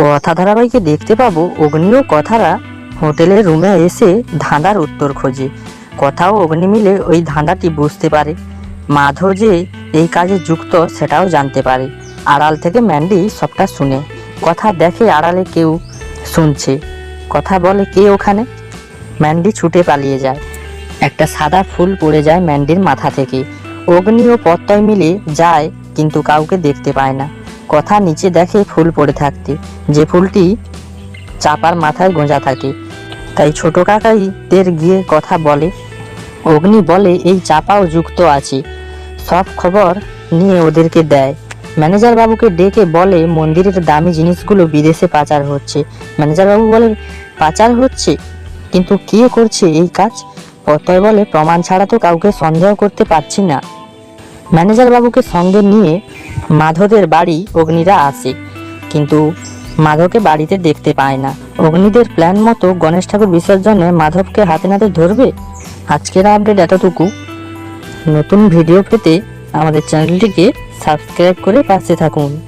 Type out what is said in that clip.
কথা ধারাবাহিকে দেখতে পাবো অগ্নিও কথারা হোটেলের রুমে এসে ধাঁধার উত্তর খোঁজে। কথাও অগ্নি মিলে ওই ধাঁধাটি বুঝতে পারে। মাধব যে এই কাজে যুক্ত, সেটাও জানতে পারে। আড়াল থেকে ম্যান্ডি সবটা শুনে। কথা দেখে আড়ালে কেউ শুনছে। কথা বলে কে ওখানে? ম্যান্ডি ছুটে পালিয়ে যায়। একটা সাদা ফুল পড়ে যায় ম্যান্ডির মাথা থেকে। অগ্নি ও পত্তয় মিলে যায়, কিন্তু কাউকে দেখতে পায় না। কথা নিচে দেখে ফুল পড়ে থাকতে। যে ফুলটি চাপার মাথায় গোঁজা থাকে। তাই ছোট কাকাইদের গিয়ে কথা বলে। অগ্নি বলে, এই চাপাও যুক্ত আছে। সব খবর নিয়ে ওদেরকে দেয়। ম্যানেজার বাবুকে ডেকে বলে, মন্দিরের দামি জিনিসগুলো বিদেশে পাচার হচ্ছে। ম্যানেজার বাবু বলে পাচার হচ্ছে? কিন্তু কে করছে এই কাজ? অতয় বলে, প্রমাণ ছাড়া তো কাউকে সন্দেহ করতে পারছি না। ম্যানেজার বাবুকে সঙ্গে নিয়ে মাধবের বাড়ি অগ্নিরা আসে কিন্তু মাধবকে বাড়িতে দেখতে পায় না। অগ্নিদের প্ল্যান মতো গণেশ ঠাকুর বিসর্জনে মাধবকে হাতে নাতে ধরবে? আজকের আপডেট এতটুকু। নতুন ভিডিও পেতে আমাদের চ্যানেলটিকে সাবস্ক্রাইব করে পাশে থাকুন।